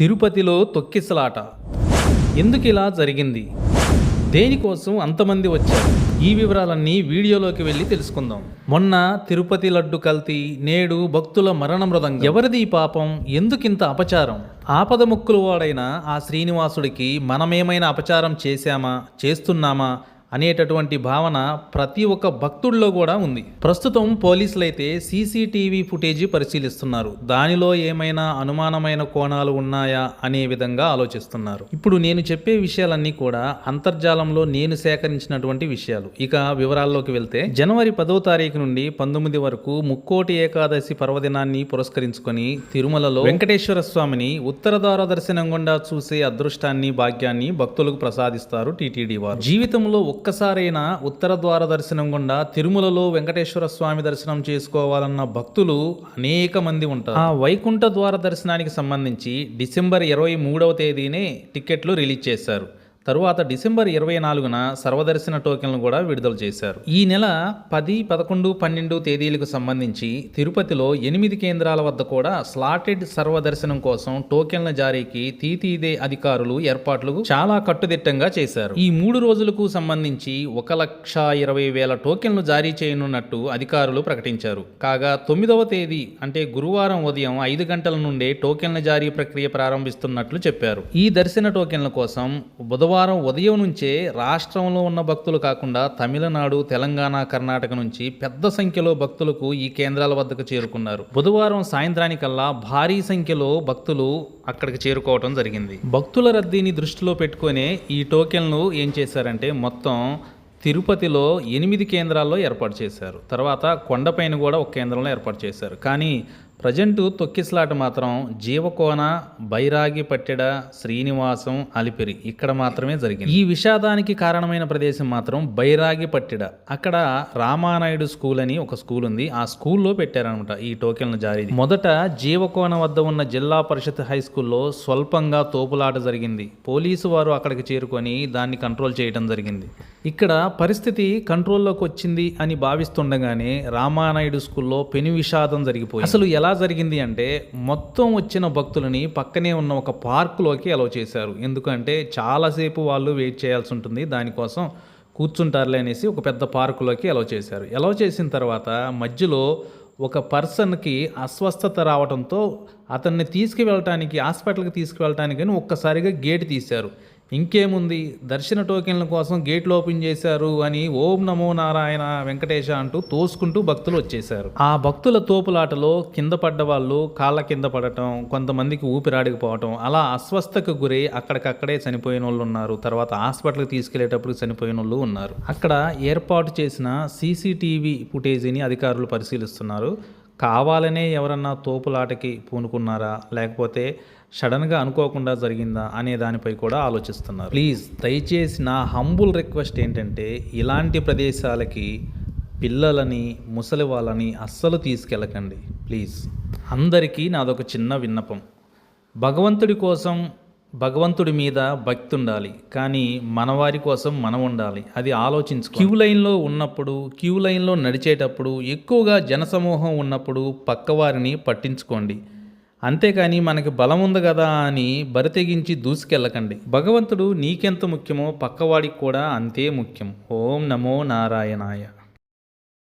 తిరుపతిలో తొక్కిసలాట. ఎందుకు ఇలా జరిగింది? దేనికోసం అంతమంది వచ్చారు? ఈ వివరాలన్నీ వీడియోలోకి వెళ్ళి తెలుసుకుందాం. మొన్న తిరుపతి లడ్డు కల్తీ నేడు భక్తుల మరణ మృదంగం ఎవరిది పాపం? ఎందుకింత అపచారం? ఆపద ముక్కులు వాడైన ఆ శ్రీనివాసుడికి మనమేమైనా అపచారం చేశామా? చేస్తున్నామా? అనేటటువంటి భావన ప్రతి ఒక్క భక్తుడిలో కూడా ఉంది. ప్రస్తుతం పోలీసులైతే సీసీటీవీ ఫుటేజీ పరిశీలిస్తున్నారు. దానిలో ఏమైనా అనుమానమైన కోణాలు ఉన్నాయా అనే విధంగా ఆలోచిస్తున్నారు. ఇప్పుడు నేను చెప్పే విషయాలన్నీ కూడా అంతర్జాలంలో నేను సేకరించినటువంటి విషయాలు. ఇక వివరాల్లోకి వెళ్తే జనవరి పదో తారీఖు నుండి పంతొమ్మిది వరకు ముక్కోటి ఏకాదశి పర్వదినాన్ని పురస్కరించుకొని తిరుమలలో వెంకటేశ్వర స్వామిని ఉత్తరదార దర్శనం గుండా చూసే అదృష్టాన్ని భాగ్యాన్ని భక్తులకు ప్రసాదిస్తారు టీటీడీ వారు. జీవితంలో ఒక్కసారైనా ఉత్తర ద్వార దర్శనం గుండా తిరుమలలో వెంకటేశ్వర స్వామి దర్శనం చేసుకోవాలన్న భక్తులు అనేక మంది ఉంటారు. ఆ వైకుంఠ ద్వార దర్శనానికి సంబంధించి డిసెంబర్ ఇరవై మూడవ తేదీనే టికెట్లు రిలీజ్ చేశారు. తరువాత డిసెంబర్ ఇరవై నాలుగున సర్వదర్శన టోకెన్లు కూడా విడుదల చేశారు. ఈ నెల పది పదకొండు పన్నెండు తేదీలకు సంబంధించి తిరుపతిలో ఎనిమిది కేంద్రాల వద్ద కూడా స్లాటెడ్ సర్వదర్శనం కోసం టోకెన్ల జారీకి తీతీదే అధికారులు ఏర్పాట్లు చాలా కట్టుదిట్టంగా చేశారు. ఈ మూడు రోజులకు సంబంధించి ఒక లక్ష ఇరవై వేల టోకెన్లు జారీ చేయనున్నట్టు అధికారులు ప్రకటించారు. కాగా తొమ్మిదవ తేదీ అంటే గురువారం ఉదయం ఐదు గంటల నుండే టోకెన్ల జారీ ప్రక్రియ ప్రారంభిస్తున్నట్లు చెప్పారు. ఈ దర్శన టోకెన్ల కోసం బుధవారం ఉదయం నుంచే రాష్ట్రంలో ఉన్న భక్తులు కాకుండా తమిళనాడు తెలంగాణ కర్ణాటక నుంచి పెద్ద సంఖ్యలో భక్తులకు ఈ కేంద్రాల వద్దకు చేరుకున్నారు. బుధవారం సాయంత్రానికల్లా భారీ సంఖ్యలో భక్తులు అక్కడికి చేరుకోవడం జరిగింది. భక్తుల రద్దీని దృష్టిలో పెట్టుకునే ఈ టోకెన్లు ఏం చేశారంటే మొత్తం తిరుపతిలో ఎనిమిది కేంద్రాల్లో ఏర్పాటు చేశారు. తర్వాత కొండపైన కూడా ఒక కేంద్రంలో ఏర్పాటు చేశారు. కానీ ప్రజెంటు తొక్కిసలాట మాత్రం జీవకోన బైరాగి పట్టెడ శ్రీనివాసం అలిపిరి ఇక్కడ మాత్రమే జరిగింది. ఈ విషాదానికి కారణమైన ప్రదేశం మాత్రం బైరాగి పట్టెడ. అక్కడ రామానాయుడు స్కూల్ అని ఒక స్కూల్ ఉంది. ఆ స్కూల్లో పెట్టారనమాట ఈ టోకెన్లు జారీ. మొదట జీవకోన వద్ద ఉన్న జిల్లా పరిషత్ హై స్కూల్లో స్వల్పంగా తోపులాట జరిగింది. పోలీసు వారు అక్కడికి చేరుకొని దాన్ని కంట్రోల్ చేయడం జరిగింది. ఇక్కడ పరిస్థితి కంట్రోల్లోకి వచ్చింది అని భావిస్తుండగానే రామానాయుడు స్కూల్లో పెను విషాదం జరిగిపోయింది. అసలు ఎలా జరిగింది అంటే మొత్తం వచ్చిన భక్తులని పక్కనే ఉన్న ఒక పార్కులోకి అలో చేశారు. ఎందుకంటే చాలాసేపు వాళ్ళు వెయిట్ చేయాల్సి ఉంటుంది. దానికోసం కూర్చుంటారులే అనేసి ఒక పెద్ద పార్కులోకి అలో చేశారు. అలో చేసిన తర్వాత మధ్యలో ఒక పర్సన్కి అస్వస్థత రావడంతో అతన్ని తీసుకువెళ్ళటానికి హాస్పిటల్కి తీసుకువెళ్ళటానికి అని ఒక్కసారిగా గేట్ తీశారు. ఇంకేముంది? దర్శన టోకెన్ల కోసం గేట్లు ఓపెన్ చేశారు అని ఓం నమో నారాయణ వెంకటేశ అంటూ తోసుకుంటూ భక్తులు వచ్చేశారు. ఆ భక్తుల తోపులాటలో కింద పడ్డ వాళ్ళు కాళ్ళ కింద పడటం కొంతమందికి ఊపిరాడికిపోవటం అలా అస్వస్థకు గురై అక్కడికక్కడే చనిపోయిన వాళ్ళు ఉన్నారు. తర్వాత హాస్పిటల్కి తీసుకెళ్ళేటప్పుడు చనిపోయిన వాళ్ళు ఉన్నారు. అక్కడ ఏర్పాటు చేసిన సీసీటీవీ ఫుటేజీని అధికారులు పరిశీలిస్తున్నారు. కావాలనే ఎవరన్నా తోపులాటకి పూనుకున్నారా? లేకపోతే సడన్గా అనుకోకుండా జరిగిందా? అనే దానిపై కూడా ఆలోచిస్తున్నారు. ప్లీజ్ దయచేసి నా హంబుల్ రిక్వెస్ట్ ఏంటంటే ఇలాంటి ప్రదేశాలకి పిల్లలని ముసలి వాళ్ళని అస్సలు తీసుకెళ్ళకండి. ప్లీజ్. అందరికీ నాదొక చిన్న విన్నపం. భగవంతుడి కోసం భగవంతుడి మీద భక్తి ఉండాలి కానీ మనవారి కోసం మనం ఉండాలి అది ఆలోచించు క్యూ లైన్లో ఉన్నప్పుడు క్యూ లైన్లో నడిచేటప్పుడు ఎక్కువగా జనసమూహం ఉన్నప్పుడు పక్కవారిని పట్టించుకోండి. అంతేకాని మనకి బలం ఉంది కదా అని బరితెగించి దూసుకెళ్ళకండి. భగవంతుడు నీకెంత ముఖ్యమో పక్కవాడికి కూడా అంతే ముఖ్యం. ఓం నమో నారాయణాయ.